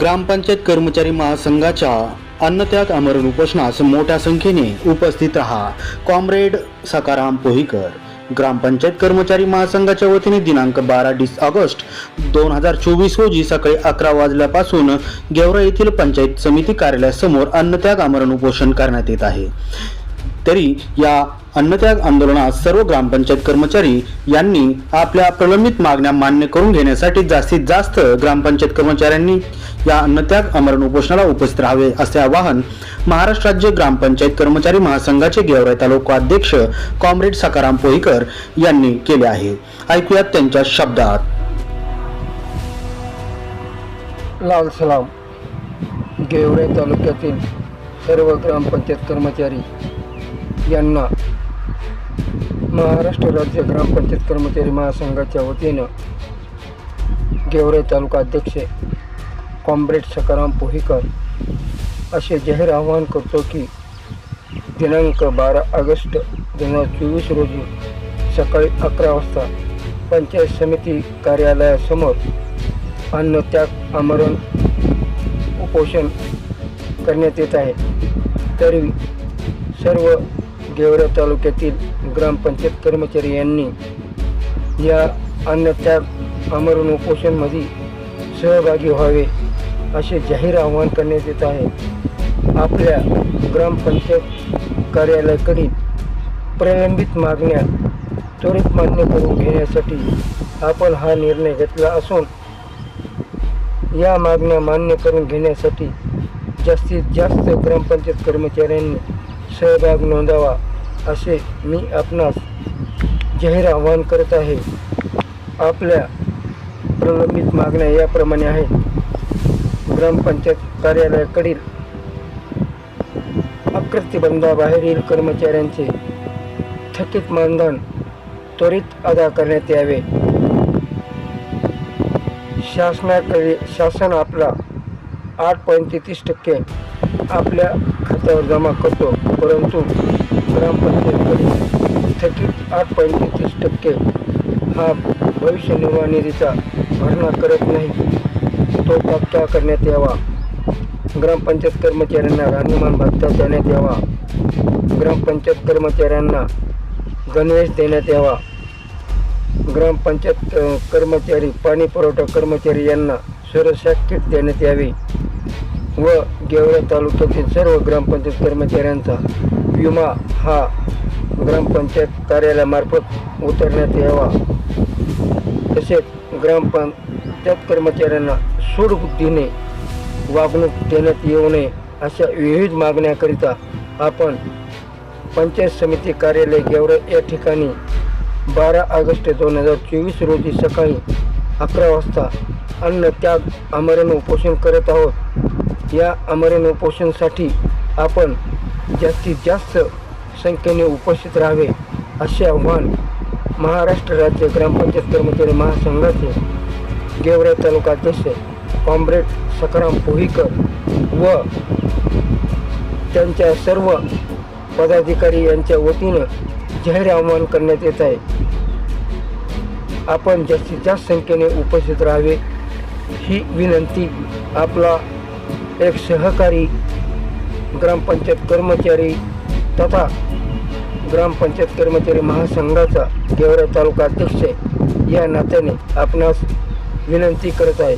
ग्रामपंचायत कर्मचारी महासंघाच्या अन्नत्याग आमरण उपोषणास मोठ्या संख्येने उपस्थित राहा. कॉम्रेड सकाराम पोहीकर ग्रामपंचायत कर्मचारी महासंघाच्या वतीने दिनांक बारा डिस ऑगस्ट दोन हजार चोवीस रोजी सकाळी अकरा वाजल्यापासून गेवरा येथील पंचायत समिती कार्यालयासमोर अन्नत्याग आमरण उपोषण करण्यात येत आहे. तरी या अन्नत्याग आंदोलनात सर्व ग्रामपंचायत कर्मचारी यांनी आपल्या प्रलंबित मागण्या मान्य करून घेण्यासाठी जास्तीत जास्त ग्रामपंचायत कर्मचाऱ्यांनी या अन्नत्याग आमरण उपोषणाला उपस्थित राहावे असे आवाहन महाराष्ट्र राज्य ग्रामपंचायत कर्मचारी महासंघाचे गेवराई तालुका अध्यक्ष कॉम्रेड सकाराम पोईकर यांनी केले आहे. ऐकूयात त्यांच्या शब्दात. लाल सलाम. गेवरे तालुक्यातील सर्व ग्रामपंचायत कर्मचारी यांना महाराष्ट्र राज्य ग्रामपंचायत कर्मचारी महासंघाच्या वतीनं गेवरे तालुका अध्यक्ष कॉम्रेड सकाराम पोहीकर असे जाहीर आवाहन करतो की दिनांक बारा ऑगस्ट दोन हजार चोवीस रोजी सकाळी अकरा वाजता पंचायत समिती कार्यालयासमोर अन्नत्याग आमरण उपोषण करण्यात येत आहे. तरी सर्व गेवरा तालुक्यातील ग्रामपंचायत कर्मचारी यांनी या अन्नत्याग आमरण उपोषणमध्ये सहभागी व्हावे. असे जाहीर आवाहन करण्यात येत आहे. आपल्या ग्रामपंचायत कार्यालयाकडील प्रलंबित मागण्या त्वरित मान्य करून घेण्यासाठी आपण हा निर्णय घेतला असून या मागण्या मान्य करून घेण्यासाठी जास्तीत जास्त ग्रामपंचायत कर्मचाऱ्यांनी सहभाग नोंदावा असे मी आपणास जाहीर आवाहन करत आहे. आपल्या प्रलंबित मागण्या याप्रमाणे आहेत. ग्रामपंचायत कार्यालयाकडील अकृत्यबंधाबाहेरील कर्मचाऱ्यांचे थकीत मानधन त्वरित अदा करण्यात यावे. शासनाकडे शासन आपला आठ पॉईंट तेहतीस टक्के आपल्या खात्यावर जमा करतो. परंतु ग्रामपंचायतकडे थकीत आठ पॉईंट तेहतीस टक्के हा भविष्य निर्वाह निधीचा भरणा करत नाही. तो पक्का करण्यात यावा. ग्रामपंचायत कर्मचाऱ्यांना राहणीमान भत्ता देण्यात यावा. ग्रामपंचायत कर्मचाऱ्यांना गणवेश देण्यात यावा. ग्रामपंचायत कर्मचारी पाणी पुरवठा कर्मचारी यांना सुरक्षा किट देण्यात यावी. व गेवरा तालुक्यातील सर्व ग्रामपंचायत कर्मचाऱ्यांचा विमा हा ग्रामपंचायत कार्यालयामार्फत उतरण्यात यावा. तसेच त्या कर्मचाऱ्यांना सूडबुद्धीने वागणूक देण्यात येऊ नये अशा विविध मागण्याकरिता आपण पंचायत समिती कार्यालय गेवरा या ठिकाणी बारा ऑगस्ट दोन हजार चोवीस रोजी सकाळी अकरा वाजता अन्न त्याग आमरण उपोषण करत आहोत. या आमरण उपोषणसाठी आपण जास्तीत जास्त संख्येने उपस्थित राहावे असे आव्हान महाराष्ट्र राज्य ग्रामपंचायत कर्मचारी महासंघाचे गेवरे तालुका अध्यक्ष कॉम्रेड सकाराम पोहीकर व त्यांच्या सर्व पदाधिकारी यांच्या वतीनं जाहीर आवाहन करण्यात येत आहे. आपण जास्तीत जास्त संख्येने उपस्थित राहावे. ही विनंती आपला एक सहकारी ग्रामपंचायत कर्मचारी तथा ग्रामपंचायत कर्मचारी महासंघाचा गेवरा तालुका अध्यक्ष या नात्याने आपणास विनंती करत आहे.